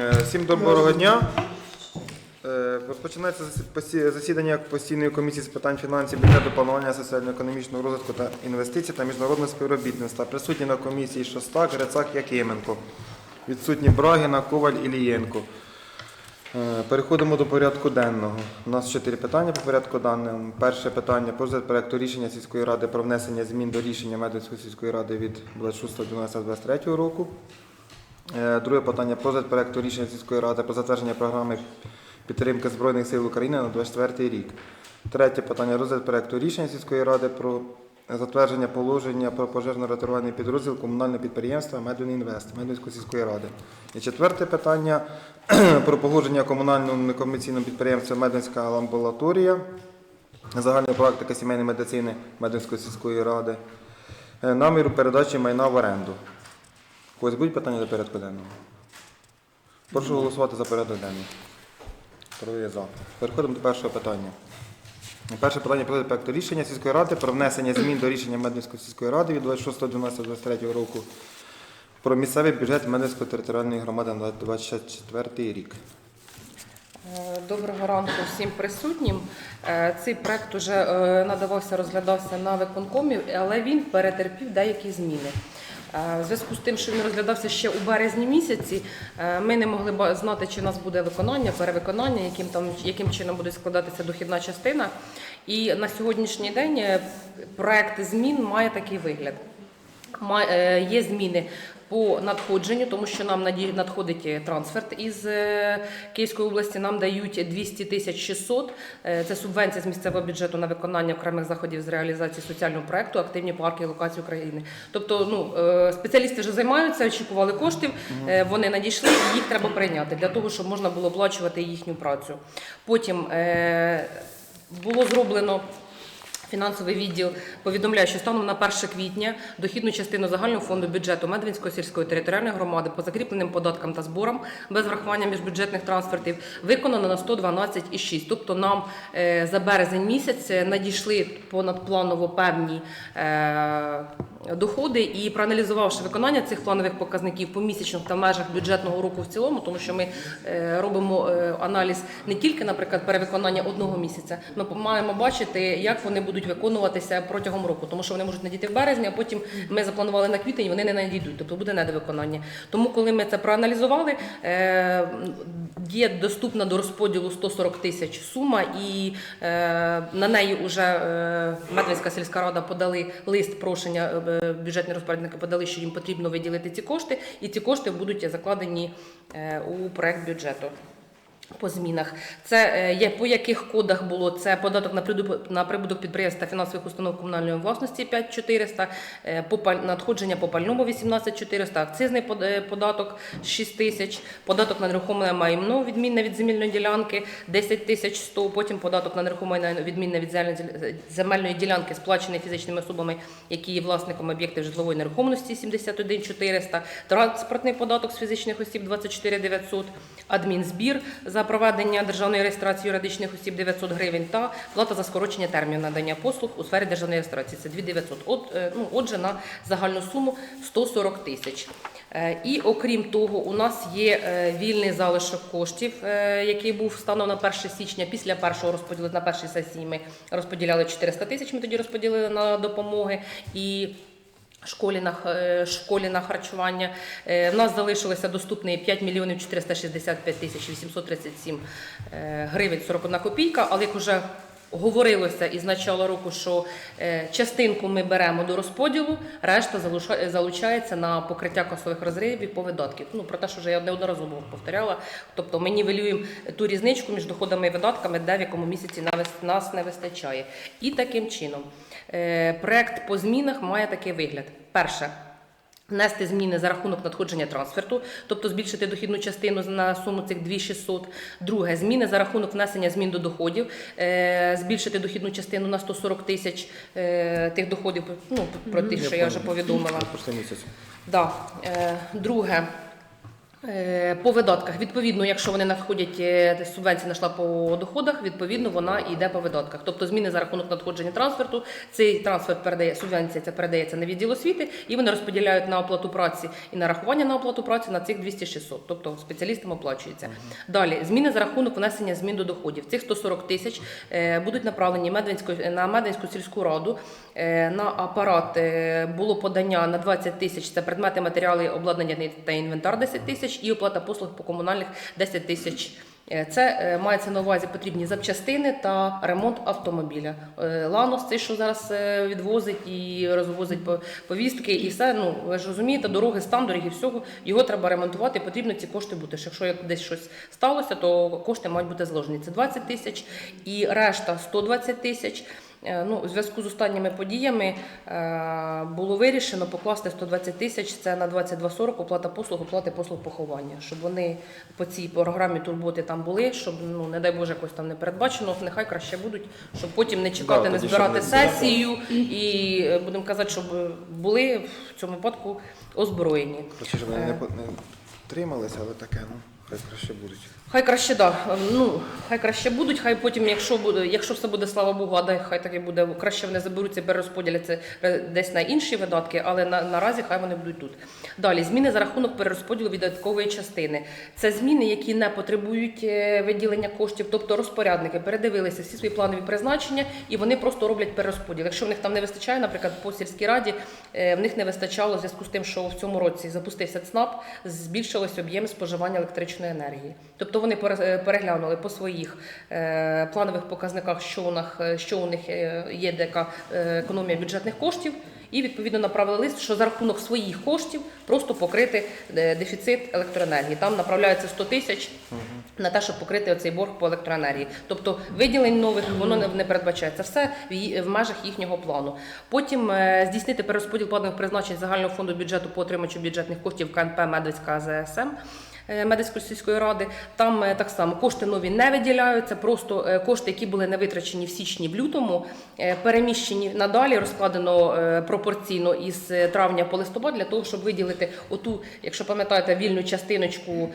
Е, Всім доброго дня. Е, Розпочинається засідання постійної комісії з питань фінансів, бюджету, планування соціально-економічного розвитку та інвестицій та міжнародного співробітництва. Присутні на комісії Шостак, Грицак, Якименко. Відсутні Брагіна, Коваль, Ілієнко. Е, Переходимо до порядку денного. У нас чотири питання по порядку денному. Перше питання про проекту рішення сільської ради про внесення змін до рішення Медицької сільської ради від 26.12.23 року. Е, Друге питання про проекту рішення сільської ради про затвердження програми підтримки Збройних сил України на 24 рік. Третє питання розгляд проекту рішення сільської ради про затвердження положення про пожежно-рятувальний підрозділ комунального підприємства Медунінвест Медвинської сільської ради. І четверте питання про погодження комунального некомерційного підприємства Медвинська амбулаторія загальної практики сімейної медицини Медвинської сільської ради. е, Наміру передачі майна в оренду. Когось будуть питання до порядку денного? Прошу голосувати за порядок денний. Троє за. Переходимо до першого питання. Перше питання про проекту рішення сільської ради про внесення змін до рішення Медвинської сільської ради від 26.12.23 року про місцевий бюджет Медвинської територіальної громади на 24 рік. Е, Доброго ранку всім присутнім. Е, Цей проект вже е, надавався, розглядався на виконкомі, але він перетерпів деякі зміни. Е, В зв'язку з тим, що він розглядався ще у березні місяці, е, ми не могли знати, чи у нас буде виконання, перевиконання, яким там яким чином буде складатися дохідна частина. І на сьогоднішній день е, проект змін має такий вигляд. Е, Є зміни по надходженню, тому що нам надходить е, трансферт із е, Київської області. Нам дають 200 тисяч 600. Е, Це субвенція з місцевого бюджету на виконання окремих заходів з реалізації соціального проекту Активні парки і локації України. Тобто, ну спеціалісти вже займаються, очікували коштів. Вони надійшли, їх треба прийняти для того, щоб можна було оплачувати їхню працю. Потім було зроблено. Фінансовий відділ повідомляє, що станом на 1 квітня дохідну частину загального фонду бюджету Медвинської сільської територіальної громади по закріпленим податкам та зборам без врахування міжбюджетних трансфертів виконано на 112,6. Тобто нам е, за березень місяць е, надійшли понадпланово певні е, доходи і проаналізувавши виконання цих планових показників помісячно та в межах бюджетного року в цілому, тому що ми робимо аналіз не тільки, наприклад, перевиконання одного місяця. Ми маємо бачити, як вони будуть виконуватися протягом року, тому що вони можуть надійти в березні, а потім ми запланували на квітень, вони не надійдуть, тобто буде недовиконання. Тому, коли ми це проаналізували, е, є доступна до розподілу 140 тисяч сума, і е, на неї вже Медвинська сільська рада подали лист прошення. е, Бюджетні розпорядники подали, що їм потрібно виділити ці кошти, і ці кошти будуть закладені у проект бюджету. По змінах. Це е, є по яких кодах було це податок на прибуток на прибуток підприємств та фінансових установ комунальної власності 5400, е, по надходження по пальному 18400, акцизний е, податок 6 тисяч, податок на нерухоме майно відмінне від земельної ділянки 10 тисяч 100, потім податок на нерухоме майно відмінне від земельної- ділянки сплачений фізичними особами, які є власником об'єктів житлової нерухомості 71 400, транспортний податок з фізичних осіб 24 900, адмінзбір за проведення державної реєстрації юридичних осіб 900 гривень та плата за скорочення термінів надання послуг у сфері державної реєстрації. Це 2900. От, е, ну, отже, на загальну суму 140 тисяч. Е, І окрім того, у нас є е, вільний залишок коштів, який був станом на 1 січня. Після першого розподілу на першій сесії ми розподіляли 400 тисяч. Ми тоді розподілили на допомоги і. Школі на, е, школі на харчування. Е, В нас залишилося доступний 5 мільйонів 465 тисяч 837 е, гривень 41 копійка, але як вже говорилося із начала року, що частинку ми беремо до розподілу, решта залучається на покриття касових розривів по видатків. Ну, про те, що вже я неодноразово повторяла. Тобто ми нівелюємо ту різницю між доходами і видатками, де в якому місяці нас не вистачає. І таким чином проект по змінах має такий вигляд. Перше. Внести зміни за рахунок надходження трансферту, тобто збільшити дохідну частину на суму цих 2600. Друге, зміни за рахунок внесення змін до доходів, е, збільшити дохідну частину на 140 тисяч е, тих доходів, ну, про тих, що я вже повідомила. Да. Е, Друге. Е, По видатках, відповідно, якщо вони надходять е, субвенція нашла по доходах, відповідно вона йде по видатках. Тобто зміни за рахунок надходження трансферту. Цей трансфер передає субвенція, це передається на відділ освіти, і вони розподіляють на оплату праці і нарахування на оплату праці на цих 200-600, тобто спеціалістам оплачується. Далі зміни за рахунок внесення змін до доходів. Цих 140 тисяч е, будуть направлені на Медвинську сільську раду. На апарат було подання на 20 тисяч. Це предмети, матеріали, обладнання та інвентар 10 тисяч і оплата послуг по комунальних 10 тисяч. Е, Це е, мається на увазі потрібні запчастини та ремонт автомобіля. Е, Ланос, цей, що зараз відвозить і розвозить по- повістки, і все. Ну ви ж розумієте, дороги, стан доріг всього його треба ремонтувати. Потрібно ці кошти бути. Що Якщо як десь щось сталося, то кошти мають бути зложені. Це 20 тисяч і решта 120 тисяч. Е, Ну, у зв'язку з останніми подіями е, було вирішено покласти 120 тисяч. Це на 22.40 оплата послуг, оплати послуг поховання, щоб вони по цій програмі турботи там були, щоб ну не дай Боже якось там не передбачено. Нехай краще будуть, щоб потім не чекати, Да, не збирати не- сесію і е, будемо казати, щоб були в цьому випадку озброєні. Коротше, щоб вони не, по- не трималися, але таке, ну, хай краще будуть. Хай краще да. Ну хай краще будуть. Хай потім, якщо буде, якщо все буде, слава Богу, а дай хай так і буде. Краще вони заберуться, перерозподіляться е, десь на інші видатки, але на, наразі хай вони будуть тут. Далі зміни за рахунок перерозподілу видаткової частини. Це зміни, які не потребують е, виділення коштів, тобто розпорядники передивилися всі свої планові призначення і вони просто роблять перерозподіл. Якщо в них там не вистачає, наприклад, по сільській раді е, в них не вистачало в зв'язку з тим, що в цьому році запустився ЦНАП, збільшилось об'єм споживання електричної енергії. Тобто вони пере- е, переглянули по своїх е, планових показниках, що у них е, що у них є дека економія бюджетних коштів. І відповідно направили лист, що за рахунок своїх коштів просто покрити дефіцит електроенергії. Там направляється 100 тисяч на те, щоб покрити оцей борг по електроенергії. Тобто виділень нових воно не, передбачається. Все в, межах їхнього плану. Потім здійснити перерозподіл планових призначень загального фонду бюджету по отримачу бюджетних коштів КНП Медведська АЗСМ. Е, Медицької ради там е, так само кошти нові не виділяються, просто е, кошти, які були не витрачені в січні, в лютому, переміщені надалі, розкладено пропорційно із травня по листопад для того, щоб виділити оту, якщо пам'ятаєте, вільну частиночку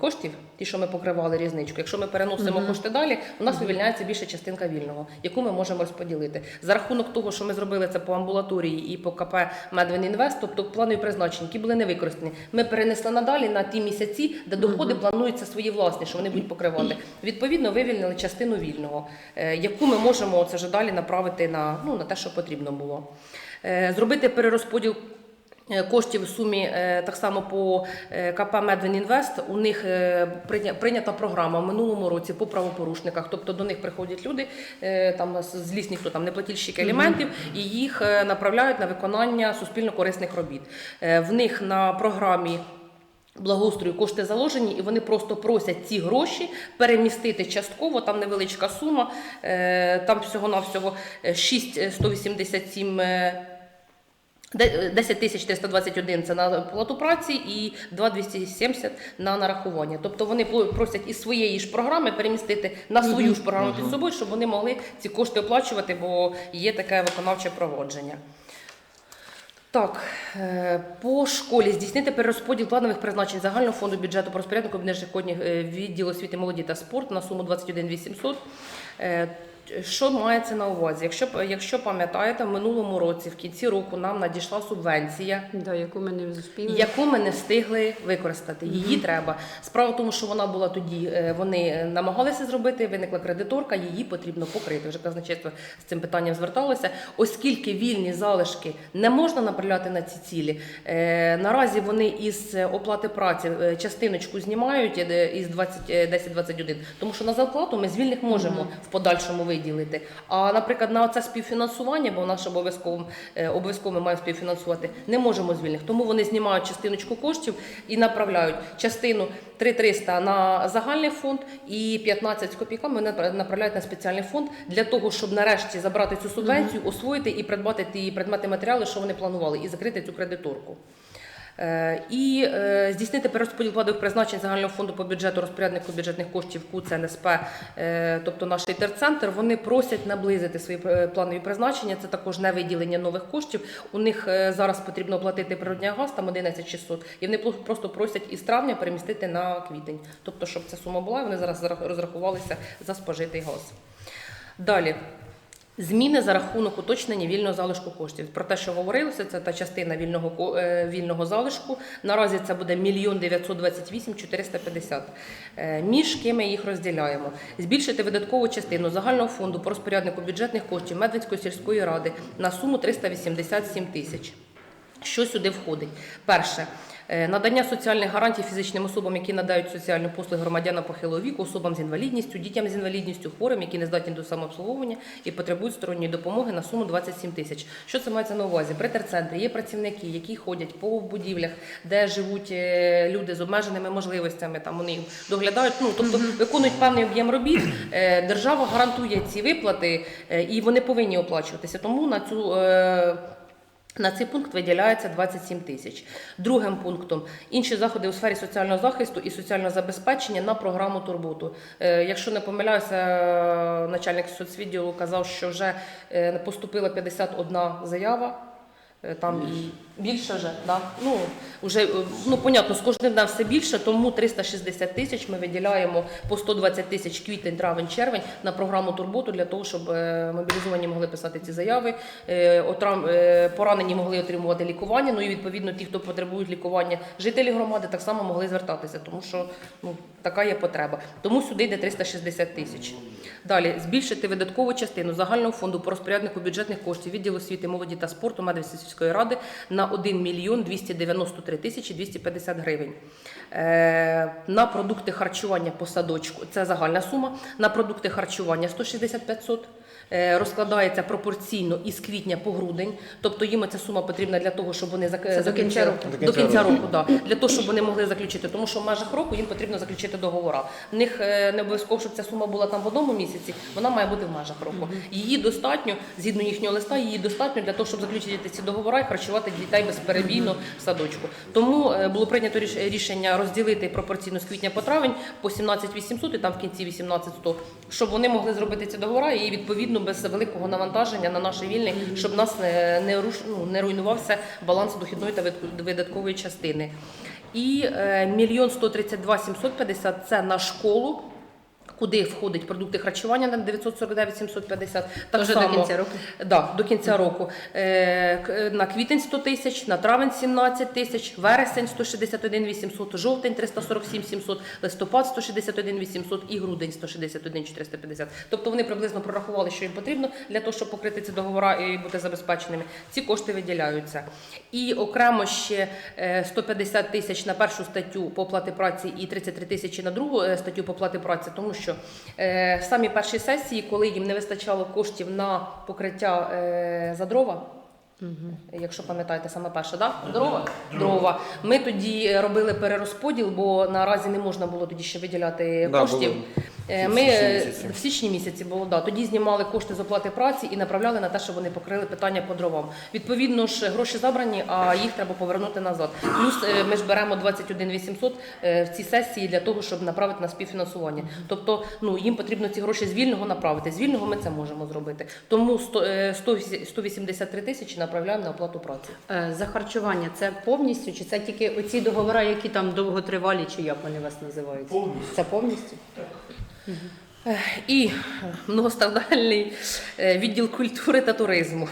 коштів, ті, що ми покривали різничку. Якщо ми переносимо кошти далі, у нас вивільняється більша частинка вільного, яку ми можемо розподілити. За рахунок того, що ми зробили це по амбулаторії і по КП Медвинінвест, тобто планові призначення, які були не використані, ми перенесли надалі на ті місяці, де доходи плануються свої власні, що вони будуть покривати. Відповідно, вивільнили частину вільного, е, яку ми можемо це вже далі направити на, ну, на те, що потрібно було. Е, Зробити перерозподіл. е, Коштів в сумі так само по КП Медвинінвест. У них прийнята програма в минулому році по правопорушниках. Тобто до них приходять люди, там злісні, хто там не платільщики аліментів, і їх направляють на виконання суспільно корисних робіт. В них на програмі Благоустрою кошти заложені, і вони просто просять ці гроші перемістити частково. Там невеличка сума, е, там всього-навсього 6187 10 тисяч 321 – це на плату праці і 2270 на нарахування. Тобто вони просять із своєї ж програми перемістити на свою ж програму під собою, щоб вони могли ці кошти оплачувати, бо є таке виконавче проводження. Так, е, по школі здійснити перерозподіл планових призначень загального фонду бюджету по розпоряднику кабінетних кодніх відділу освіти, молоді та спорту на суму 21 800. Е, Що мається на увазі? Якщо якщо пам'ятаєте, в минулому році, в кінці року, нам надійшла субвенція Да, яку ми не успіли. яку ми не встигли використати. Її треба. Справа в тому, що вона була тоді, е, вони намагалися зробити, виникла кредиторка, її потрібно покрити. Вже казначейство з цим питанням зверталося. Оскільки вільні залишки не можна направляти на ці цілі, е, наразі вони із оплати праці е, частиночку знімають е, із 20, е, 10-21, тому що на зарплату ми з вільних можемо в подальшому виділити. А, наприклад, на це співфінансування, бо наш обов'язково е, обов'язково ми маємо співфінансувати, не можемо з вільних. Тому вони знімають частиночку коштів і направляють частину 3300 на загальний фонд і 15 з копійками напра- направляють на спеціальний фонд для того, щоб нарешті забрати цю субвенцію, освоїти і придбати ті предмети матеріали, що вони планували, і закрити цю кредиторку. Е, І е, здійснити перерозподіл вкладових призначень загального фонду по бюджету розпоряднику бюджетних коштів КУЦ НСП, е, тобто наш терцентр, вони просять наблизити свої планові призначення. Це також не виділення нових коштів. У них зараз потрібно оплатити природний газ там 11 600, і вони просто просять із травня перемістити на квітень. Тобто, щоб ця сума була, і вони зараз розрахувалися за спожитий газ. Далі. Зміни за рахунок уточнення вільного залишку коштів. Про те, що говорилося, це та частина вільного е, вільного залишку. Наразі це буде мільйон 928 450. Е, Між ким ми їх розділяємо. Збільшити видаткову частину загального фонду по розпоряднику бюджетних коштів Медведської сільської ради на суму 387 тисяч. Що сюди входить? Перше. Е, Надання соціальних гарантій фізичним особам, які надають соціальні послуги громадянам похилого віку, особам з інвалідністю, дітям з інвалідністю, хворим, які не здатні до самообслуговування і потребують сторонньої допомоги на суму 27 тисяч. Що це мається на увазі? При терцентрі є працівники, які ходять по будівлях, де живуть е, люди з обмеженими можливостями. Там вони доглядають, ну тобто виконують певний об'єм робіт. Е, Держава гарантує ці виплати, і вони повинні оплачуватися. Тому на цю на цей пункт виділяється 27 тисяч. Другим пунктом інші заходи у сфері соціального захисту і соціального забезпечення на програму Турботу. Е, Якщо не помиляюся, начальник соцвідділу казав, що вже е, поступила 51 заява. Е, Там і більше вже, да? ну, вже, е, ну, понятно, з кожним днем все більше, тому 360 тисяч ми виділяємо по 120 тисяч квітень, травень, червень на програму Турботу для того, щоб е, мобілізовані могли писати ці заяви, поранені могли отримувати лікування, ну і відповідно ті, хто потребують лікування, жителі громади так само могли звертатися, тому що ну, така є потреба. Тому сюди йде 360 тисяч. Далі збільшити видаткову частину загального фонду по розпоряднику бюджетних коштів відділу освіти, молоді та спорту Медведської сільської ради на 1 мільйон 293 тисячі 250 гривень. Е, на продукти харчування по садочку це загальна сума. На продукти харчування 160 500. Е, розкладається пропорційно із квітня по грудень, тобто їм ця сума потрібна для того, щоб вони зак... До кінця року. До До кінця кінця року. року, да. для того, щоб вони могли заключити. Тому що в межах року їм потрібно заключити договори. В них е, не обов'язково, щоб ця сума була там в одному місяці, вона має бути в межах року. Її достатньо, згідно їхнього листа, її достатньо для того, щоб заключити ці договори і харчувати дітей безперебійно в садочку. Тому е, було прийнято рішення розділити пропорційно з квітня по травень по 17 800 і там в кінці 18 100, щоб вони могли зробити ці договори і відповідно без великого навантаження на наші вільні, щоб нас не, не, руш, ну, не руйнувався баланс дохідної та видаткової частини. І е, мільйон 132 750 – це на школу. Куди входить продукти харчування на 949 750. Так само, до кінця року? Да, до кінця року. Е, е, на квітень 100 тисяч, на травень 17 тисяч, вересень 161 800, жовтень 347 700, листопад 161 800 і грудень 161 450. Тобто вони приблизно прорахували, що їм потрібно для того, щоб покрити ці договори і бути забезпеченими. Ці кошти виділяються. І окремо ще е, 150 тисяч на першу статтю по оплати праці і 33 тисячі на другу е, статтю по оплати праці, тому що е, в самій першій сесії, коли їм не вистачало коштів на покриття е, за дрова. Якщо пам'ятаєте, саме перше, да? дрова? дрова. Ми тоді робили перерозподіл, бо наразі не можна було тоді ще виділяти Да, коштів. Е, Ми е, в січні місяці було да. Тоді знімали кошти з оплати праці і направляли на те, щоб вони покрили питання по дровам. Відповідно ж, гроші забрані, а їх треба повернути назад. Плюс е, ми ж беремо 21 800 е, в цій сесії для того, щоб направити на співфінансування. Тобто, ну їм потрібно ці гроші з вільного направити. З вільного ми це можемо зробити. Тому 100, е, 100 183 тисячі направляємо на оплату праці. Е, За харчування це повністю, чи це тільки оці договори, які там довготривалі, чи як вони вас називаються? Повністю. Це повністю? Mm-hmm. І многострадальний е, відділ культури та туризму.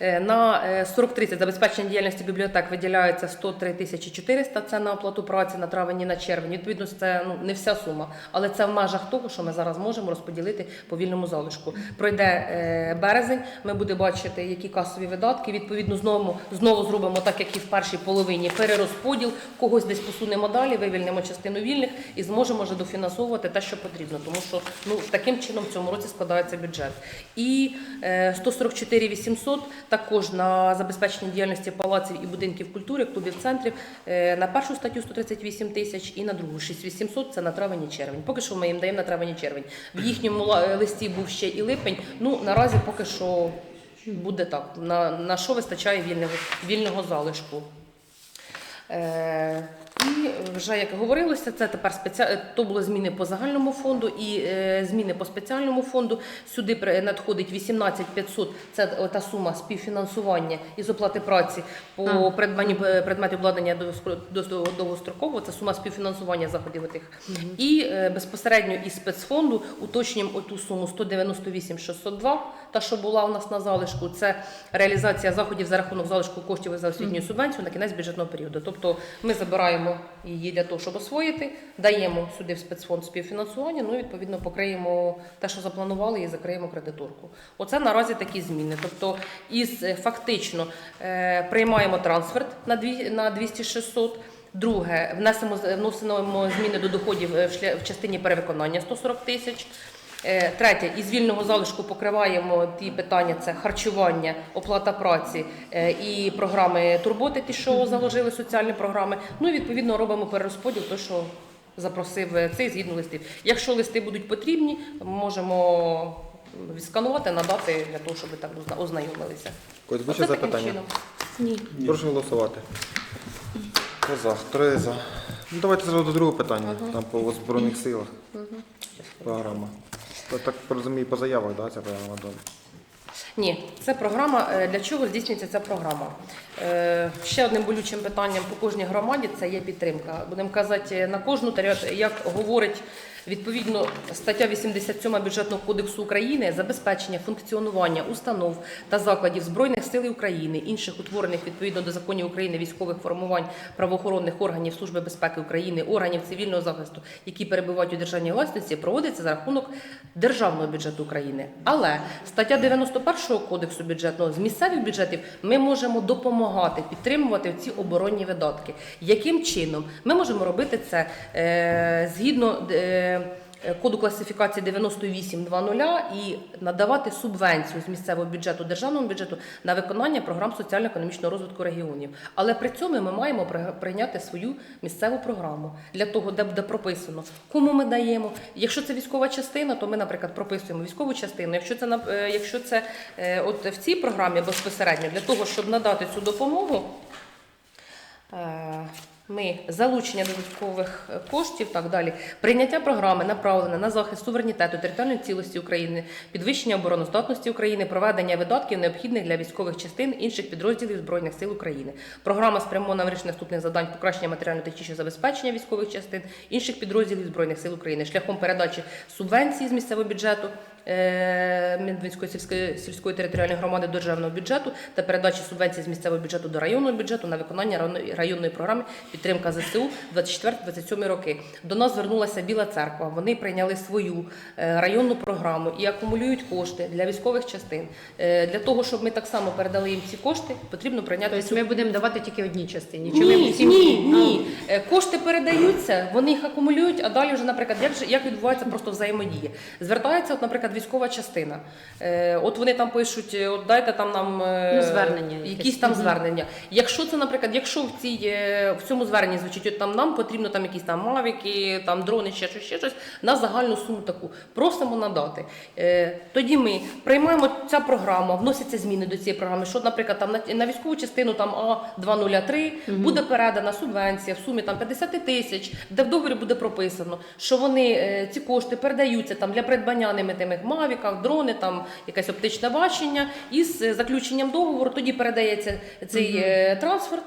Е, На е, 40-30 забезпечення діяльності бібліотек виділяється 103 тисячі 400, це на оплату праці на травень і на червень. Відповідно, це ну, не вся сума, але це в межах того, що ми зараз можемо розподілити по вільному залишку. Пройде е, березень, ми будемо бачити, які касові видатки. Відповідно, знову, знову зробимо так, як і в першій половині, перерозподіл, когось десь посунемо далі, вивільнимо частину вільних і зможемо вже дофінансовувати те, що потрібно. Тому що ну, таким чином в цьому році складається бюджет. І е, 144 800 також на забезпечення діяльності палаців і будинків культури, клубів центрів. Е, на першу статтю 138 тисяч і на другу 6800 це на травень і червень. Поки що ми їм даємо на травень і червень. В їхньому е, листі був ще і липень. Ну наразі поки що буде так. На, на що вистачає вільного, вільного залишку. Е, І вже як говорилося, це тепер спеці... е, то були зміни по загальному фонду і е, зміни по спеціальному фонду. Сюди надходить 18 500, це та сума співфінансування із оплати праці по А. придбанню е, предметів обладнання довгостро- до- довгостроково. Це сума співфінансування заходів тих. І е, безпосередньо із спецфонду уточнюємо оту суму 198 602, та що була у нас на залишку. Це реалізація заходів за рахунок залишку коштів за освітню субвенцію на кінець бюджетного періоду. Тобто ми забираємо її для того, щоб освоїти, даємо сюди в спецфонд співфінансування. Ну і відповідно покриємо те, що запланували, і закриємо кредиторку. Оце наразі такі зміни. Тобто, із е, фактично е, приймаємо трансферт на дві- на 200-600, Друге, внесемо вносимо зміни до доходів е, в частині перевиконання 140 тисяч. Е, Третє, із вільного залишку покриваємо ті питання: це харчування, оплата праці е, і програми турботи, ті, що заложили соціальні програми. Ну і відповідно робимо перерозподіл, то що запросив е, цей згідно листів. Якщо листи будуть потрібні, можемо відсканувати, надати для того, щоб ви так ознайомилися. Когось буде запитання? Ні. Прошу голосувати. За? Три за. Ну, давайте зразу до другого питання. Там по Збройних силах. Програма. Так розумію, по заявах, да, ця програма добре. Ні, це програма. е, Для чого здійснюється ця програма? Е, Ще одним болючим питанням по кожній громаді це є підтримка. Будемо казати, на кожну тарілку, як говорить відповідно стаття 87 бюджетного кодексу України, забезпечення функціонування установ та закладів збройних сил України, інших утворених відповідно до законів України військових формувань правоохоронних органів Служби безпеки України, органів цивільного захисту, які перебувають у державній власності, проводиться за рахунок державного бюджету України. Але стаття 91 кодексу бюджетного з місцевих бюджетів ми можемо допомагати підтримувати ці оборонні видатки. Яким чином ми можемо робити це е, згідно. Е, Коду класифікації 9820 і надавати субвенцію з місцевого бюджету державному бюджету на виконання програм соціально-економічного розвитку регіонів. Але при цьому ми маємо прийняти свою місцеву програму для того, де буде прописано, кому ми даємо. Якщо це військова частина, то ми, наприклад, прописуємо військову частину. Якщо це е, якщо це е, от в цій програмі безпосередньо для того, щоб надати цю допомогу. Ми залучення додаткових коштів, так далі, прийняття програми направлене на захист суверенітету, територіальної цілості України, підвищення обороноздатності України, проведення видатків необхідних для військових частин інших підрозділів збройних сил України. Програма спрямована на вирішення наступних завдань покращення матеріально-технічного забезпечення військових частин інших підрозділів збройних сил України шляхом передачі субвенцій з місцевого бюджету. Е, Медвинської сільської сільської територіальної громади державного бюджету та передачі субвенцій з місцевого бюджету до районного бюджету на виконання районної- програми підтримка ЗСУ 24-27 роки. До нас звернулася Біла Церква. Вони прийняли свою е, районну програму і акумулюють кошти для військових частин. Е, Для того, щоб ми так само передали їм ці кошти, потрібно прийняти Тобто цю ми будемо давати тільки одній частині. Чи ми ні, всім- ні, ні. Кошти передаються, вони їх акумулюють, а далі вже, наприклад, як, як відбувається просто взаємодія. Звертається, от, наприклад, військова частина. Е, от вони там пишуть, е, от дайте там нам е, Ну, звернення якісь там звернення. Якщо це, наприклад, якщо в цій в цьому зверненні звучить, от там нам потрібно там якісь там мавіки, там дрони, ще щось, ще щось, на загальну суму таку просимо надати. Тоді ми приймаємо ця програма, вносяться зміни до цієї програми. Що, наприклад, там на, на військову частину там А 203 буде передана субвенція в сумі там 50 тисяч, де в договорі буде прописано, що вони ці кошти передаються там для придбання ними тими мавіках, дрони, там якесь оптичне бачення. І з е, заключенням договору тоді передається цей е, трансфер.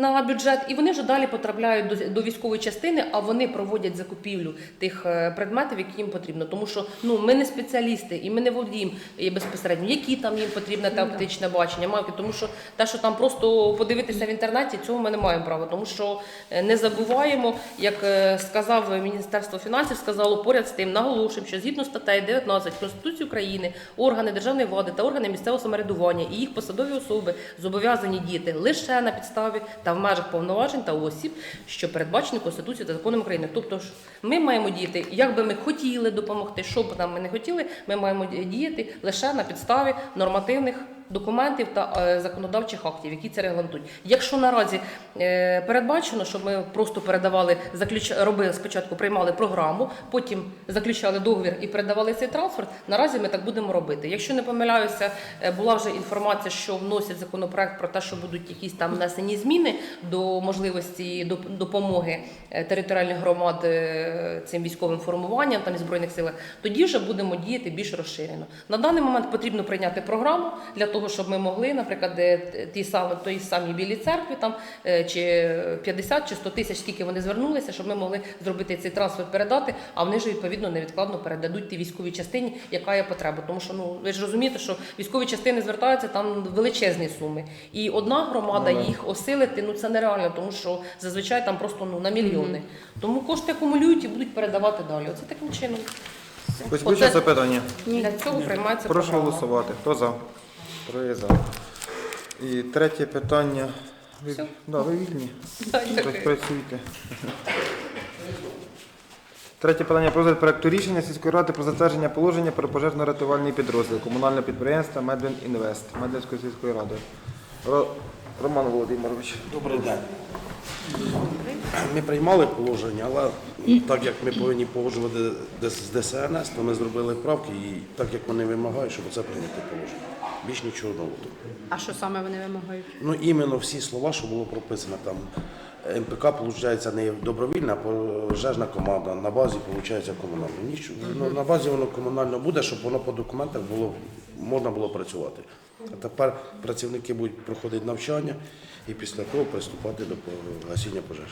На бюджет, і вони вже далі потрапляють до, до військової частини, а вони проводять закупівлю тих е, предметів, які їм потрібно. Тому що ну ми не спеціалісти, і ми не володіємо е, безпосередньо, які там їм потрібне те оптичне бачення, мавки. Тому що те, що там просто подивитися в інтернеті, цього ми не маємо права. Тому що е, не забуваємо, як сказав Міністерство фінансів, сказало поряд з тим, наголошуємо, що згідно статей 19 Конституції України, органи державної влади та органи місцевого самоврядування і їх посадові особи зобов'язані діяти лише на підставі та в межах повноважень та осіб, що передбачені Конституцією та законом України. Тобто ми маємо діяти, як би ми хотіли допомогти, що б нам ми не хотіли, ми маємо діяти лише на підставі нормативних документів та е, законодавчих актів, які це регламентують. Якщо наразі е, передбачено, щоб ми просто передавали, заключ... робили спочатку, приймали програму, потім заключали договір і передавали цей транспорт, наразі ми так будемо робити. Якщо не помиляюся, е, була вже інформація, що вносять законопроект про те, що будуть якісь там внесені зміни до можливості доп- допомоги територіальних громад цим військовим формуванням там і збройних силах, тоді вже будемо діяти більш розширено. На даний момент потрібно прийняти програму для того, щоб ми могли, наприклад, ті самі той самі білі церкві, там е, чи 50 чи 100 тисяч, скільки вони звернулися, щоб ми могли зробити цей трансфер, передати, а вони ж відповідно невідкладно передадуть тій військовій частині, яка є потреба. Тому що ну ви ж розумієте, що військові частини звертаються там величезні суми, і одна громада Ну, да. їх осилити ну це нереально, тому що зазвичай там просто ну на мільйони. Тому кошти акумулюють і будуть передавати далі. Оце таким чином. Хоч Оце- більше запитання? Для цього приймається Прошу програма. голосувати. Хто за? Троє. І третє питання. Ви, Все. да, ви вільні. Працюйте. Третє питання про проекту рішення сільської ради про затвердження положення про пожежно-рятувальний підрозділ комунального підприємства Медвін Інвест Медвинської сільської ради. Роман Володимирович. Добрий день. Ми приймали положення, але так як ми повинні погоджувати з ДСНС, то ми зробили правки і так як вони вимагають, щоб це прийняти положення. Більш нічого нового. А що саме вони вимагають? Ну іменно всі слова, що було прописано там. МПК, виходить, не добровільна, а пожежна команда. На базі, виходить, комунальна. Нічого. Ну, на базі воно комунально буде, щоб воно по документах було, можна було працювати. А тепер працівники будуть проходити навчання і після того приступати до гасіння пожеж.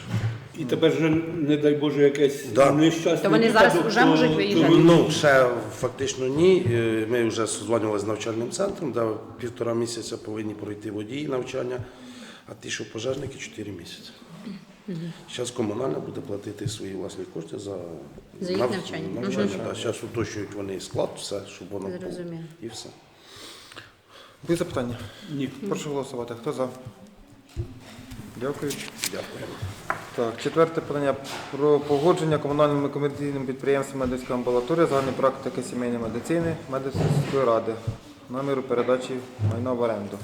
І тепер же, не дай Боже, якесь Да. нещасне. То вони зараз вже то- можуть виїжджати? Ну, ще фактично ні. Е, Ми вже дзвонили з навчальним центром, де півтора місяця повинні пройти водії навчання, а ті, що пожежники, 4 місяці. Зараз комунальна буде платити свої власні кошти за, За їх нав- навчання. навчання. Зараз уточнюють вони склад, все, щоб воно було. І все. Ви запитання? Ні. Прошу голосувати. Хто за? Дякую. Дякую. Так, четверте питання про погодження комунальним комерційним підприємством медичської амбулаторії загальної практики сімейної медицини Медицинської ради наміру передачі майна в оренду.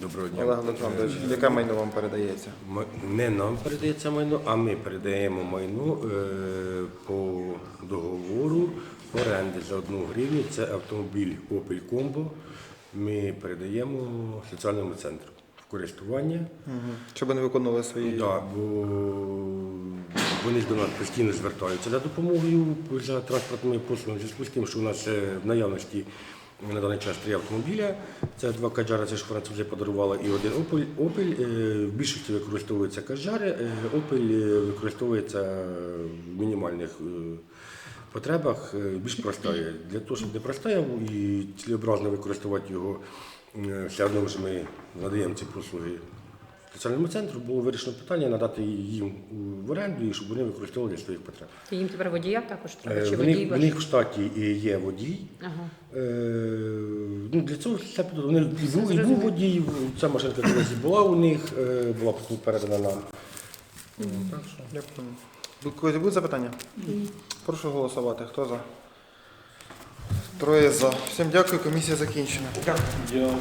Доброго дня. Олег Олександрович, яке майно вам передається? Не нам передається майно, а ми передаємо майно е, по договору оренди за одну гривню. Це автомобіль Opel Combo. Ми передаємо соціальному центру в користування. Угу. Щоб вони виконували свої. Да, бо вони до нас постійно звертаються за допомогою за транспортними послугами. В зв'язку з тим, що у нас в наявності на даний час три автомобіля. Це два каджари, це ж французи подарували, і один Opel. Opel е, в більшості використовуються каджари, е, Opel е, використовується в мінімальних потребах, е, більш простає. Для того, щоб не простояв і цілеобразно використовувати його, е, все одно ж ми надаємо ці послуги Спеціальному центру було вирішено питання надати їм в оренду, і щоб вони використовували для своїх потреб. То їм тепер водія також треба? Е, Чи В водій них, в них в штаті і є водій. Ага. Е, ну, для цього все. Вони і був, і був водій, ця машинка колись була у них, була передана нам. Так що. Когось будуть запитання? Прошу голосувати. Хто за? Троє за. Всім дякую, комісія закінчена. Дякую.